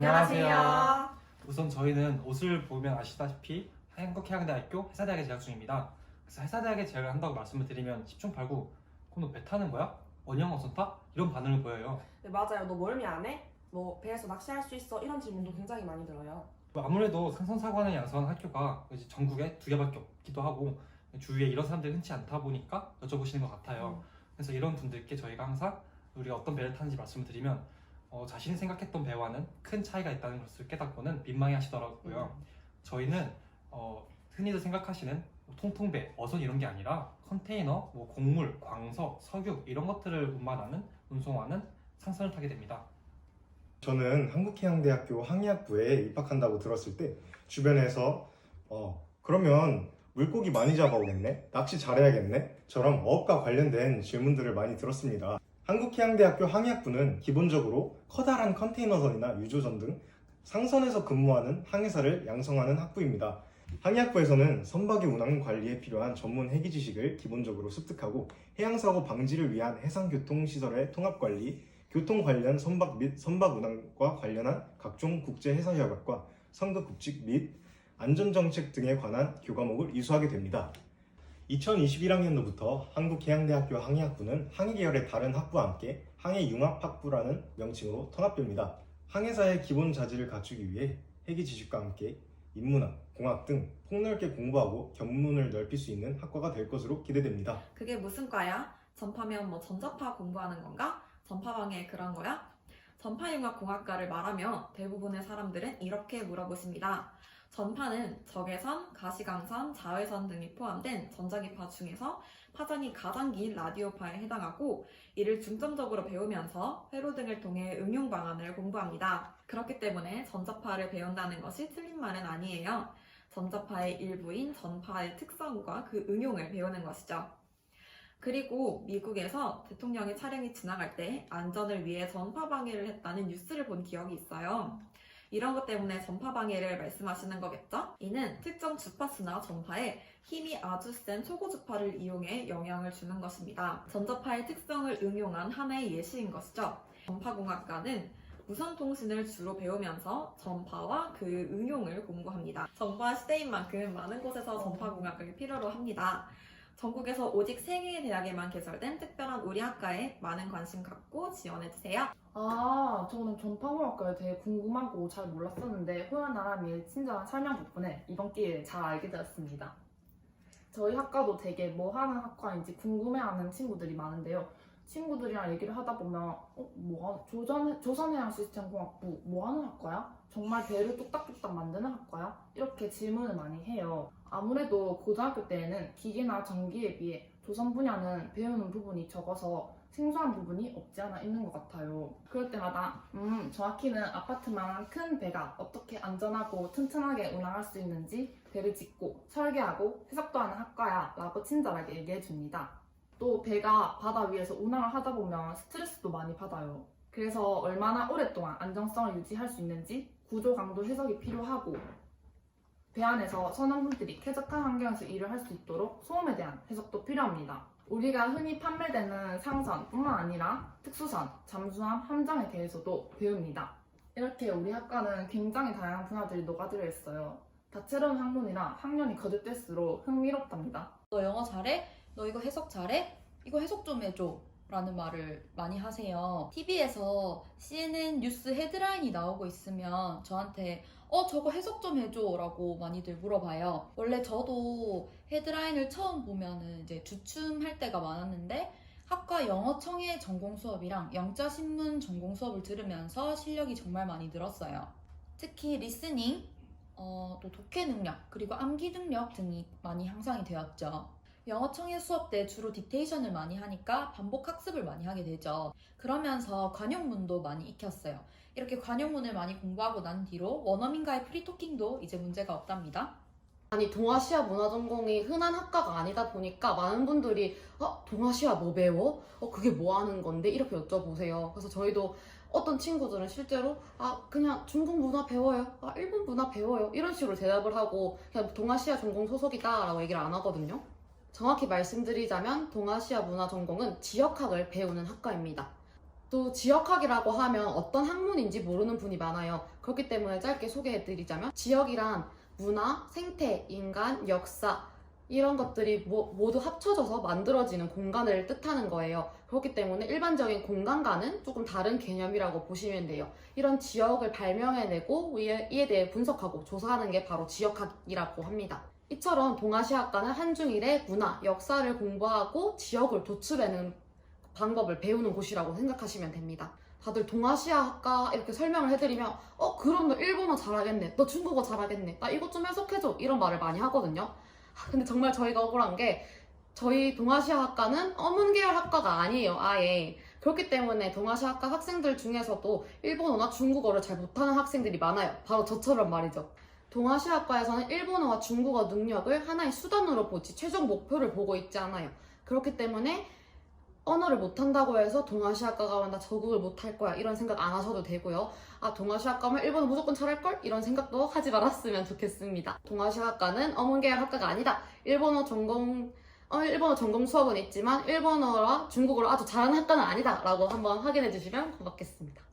안녕하세요. 우선 저희는 옷을 보면 아시다시피 한국해양대학교 해사대학에 재학 중입니다. 그래서 해사대학에 재학을 한다고 말씀을 드리면 10중 8구 그럼 너 배 타는 거야? 원형 어선 타? 이런 반응을 보여요. 네, 맞아요. 너 멀미 안 해? 뭐 배에서 낚시할 수 있어? 이런 질문도 굉장히 많이 들어요. 뭐 아무래도 상선사관을 양성한 학교가 이제 전국에 두 개밖에 없기도 하고 주위에 이런 사람들이 흔치 않다 보니까 여쭤보시는 것 같아요. 그래서 이런 분들께 저희가 항상 우리가 어떤 배를 타는지 말씀을 드리면 어, 자신이 생각했던 배와는 큰 차이가 있다는 것을 깨닫고는 민망해 하시더라고요. 저희는 어, 흔히들 생각하시는 뭐 통통배, 어선 이런 게 아니라 컨테이너, 뭐 곡물, 광석, 석유 이런 것들을 운반하는 운송하는 상선을 타게 됩니다. 저는 한국해양대학교 항해학부에 입학한다고 들었을 때 주변에서 어 그러면 물고기 많이 잡아오겠네? 낚시 잘해야겠네? 처럼 어업과 관련된 질문들을 많이 들었습니다. 한국해양대학교 항해학부는 기본적으로 커다란 컨테이너선이나 유조선 등 상선에서 근무하는 항해사를 양성하는 학부입니다. 항해학부에서는 선박의 운항 관리에 필요한 전문 해기 지식을 기본적으로 습득하고 해양사고 방지를 위한 해상교통시설의 통합관리, 교통 관련 선박 및 선박 운항과 관련한 각종 국제 해사 협약과 선급 국직 및 안전정책 등에 관한 교과목을 이수하게 됩니다. 2021학년도부터 한국해양대학교 항해학부는 항해 계열의 다른 학부와 함께 항해융합학부라는 명칭으로 통합됩니다. 항해사의 기본 자질을 갖추기 위해 해기 지식과 함께 인문학, 공학 등 폭넓게 공부하고 견문을 넓힐 수 있는 학과가 될 것으로 기대됩니다. 그게 무슨 과야? 전파면 뭐 전자파 공부하는 건가? 전파방해 그런 거야? 전파융합공학과를 말하면 대부분의 사람들은 이렇게 물어보십니다. 전파는 적외선, 가시광선, 자외선 등이 포함된 전자기파 중에서 파장이 가장 긴 라디오파에 해당하고 이를 중점적으로 배우면서 회로 등을 통해 응용 방안을 공부합니다. 그렇기 때문에 전자파를 배운다는 것이 틀린 말은 아니에요. 전자파의 일부인 전파의 특성과 그 응용을 배우는 것이죠. 그리고 미국에서 대통령의 차량이 지나갈 때 안전을 위해 전파 방해를 했다는 뉴스를 본 기억이 있어요. 이런 것 때문에 전파 방해를 말씀하시는 거겠죠? 이는 특정 주파수나 전파에 힘이 아주 센 초고 주파를 이용해 영향을 주는 것입니다. 전자파의 특성을 응용한 하나의 예시인 것이죠. 전파공학과는 무선 통신을 주로 배우면서 전파와 그 응용을 공부합니다. 전파 시대인 만큼 많은 곳에서 전파공학을 필요로 합니다. 전국에서 오직 3개의 대학에만 개설된 특별한 우리 학과에 많은 관심 갖고 지원해주세요. 아, 저는 전파공학과에 대해 궁금하고 잘 몰랐었는데 호연 아람이의 친절한 설명 덕분에 이번 기회에 잘 알게 되었습니다. 저희 학과도 되게 뭐 하는 학과인지 궁금해하는 친구들이 많은데요. 친구들이랑 얘기를 하다 보면 어, 뭐 하- 조선 조선해양 시스템 공학부 뭐 하는 학과야? 정말 배를 뚝딱뚝딱 만드는 학과야? 이렇게 질문을 많이 해요. 아무래도 고등학교 때에는 기계나 전기에 비해 조선 분야는 배우는 부분이 적어서 생소한 부분이 없지 않아 있는 것 같아요. 그럴 때마다 음 정확히는 아파트만한 큰 배가 어떻게 안전하고 튼튼하게 운항할 수 있는지 배를 짓고 설계하고 해석도 하는 학과야 라고 친절하게 얘기해 줍니다. 또 배가 바다 위에서 운항을 하다 보면 스트레스도 많이 받아요. 그래서 얼마나 오랫동안 안정성을 유지할 수 있는지 구조 강도 해석이 필요하고 배 안에서 선원분들이 쾌적한 환경에서 일을 할 수 있도록 소음에 대한 해석도 필요합니다. 우리가 흔히 판매되는 상선뿐만 아니라 특수선, 잠수함, 함정에 대해서도 배웁니다. 이렇게 우리 학과는 굉장히 다양한 분야들이 녹아들어 있어요. 다채로운 학문이라 학년이 거듭될수록 흥미롭답니다. 너 영어 잘해? 너 이거 해석 잘해? 이거 해석 좀 해줘. 라는 말을 많이 하세요. TV에서 CNN 뉴스 헤드라인이 나오고 있으면 저한테 어, 저거 해석 좀 해줘. 라고 많이들 물어봐요. 원래 저도 헤드라인을 처음 보면은 이제 주춤할 때가 많았는데 학과 영어 청해 전공 수업이랑 영자 신문 전공 수업을 들으면서 실력이 정말 많이 늘었어요. 특히 리스닝, 어, 또 독해 능력, 그리고 암기 능력 등이 많이 향상이 되었죠. 영어 청해 수업 때 주로 딕테이션을 많이 하니까 반복 학습을 많이 하게 되죠. 그러면서 관용문도 많이 익혔어요. 이렇게 관용문을 많이 공부하고 난 뒤로 원어민과의 프리토킹도 이제 문제가 없답니다. 아니 동아시아 문화 전공이 흔한 학과가 아니다 보니까 많은 분들이 어 동아시아 뭐 배워? 어 그게 뭐 하는 건데? 이렇게 여쭤보세요. 그래서 저희도 어떤 친구들은 실제로 아 그냥 중국 문화 배워요. 아 일본 문화 배워요. 이런 식으로 대답을 하고 그냥 동아시아 전공 소속이다 라고 얘기를 안 하거든요. 정확히 말씀드리자면 동아시아 문화 전공은 지역학을 배우는 학과입니다. 또 지역학이라고 하면 어떤 학문인지 모르는 분이 많아요. 그렇기 때문에 짧게 소개해드리자면 지역이란 문화, 생태, 인간, 역사 이런 것들이 모, 모두 합쳐져서 만들어지는 공간을 뜻하는 거예요. 그렇기 때문에 일반적인 공간과는 조금 다른 개념이라고 보시면 돼요. 이런 지역을 발명해내고 이에 대해 분석하고 조사하는 게 바로 지역학이라고 합니다. 이처럼 동아시아학과는 한중일의 문화, 역사를 공부하고 지역을 도출해내는 방법을 배우는 곳이라고 생각하시면 됩니다. 다들 동아시아학과 이렇게 설명을 해드리면 어 그럼 너 일본어 잘하겠네. 너 중국어 잘하겠네. 나 이것 좀 해석해줘. 이런 말을 많이 하거든요. 아, 근데 정말 저희가 억울한 게 저희 동아시아학과는 어문 계열 학과가 아니에요 아예. 그렇기 때문에 동아시아학과 학생들 중에서도 일본어나 중국어를 잘 못하는 학생들이 많아요. 바로 저처럼 말이죠 동아시아학과에서는 일본어와 중국어 능력을 하나의 수단으로 보지 최종 목표를 보고 있지 않아요 그렇기 때문에 언어를 못한다고 해서 동아시아과 가면 나 적응을 못할 거야 이런 생각 안 하셔도 되고요. 아 동아시아과면 일본어 무조건 잘할걸? 이런 생각도 하지 말았으면 좋겠습니다. 동아시아과는 어문계열 학과가 아니다. 일본어 전공 어, 일본어 전공 수업은 있지만 일본어와 중국어를 아주 잘하는 학과는 아니다 라고 한번 확인해 주시면 고맙겠습니다.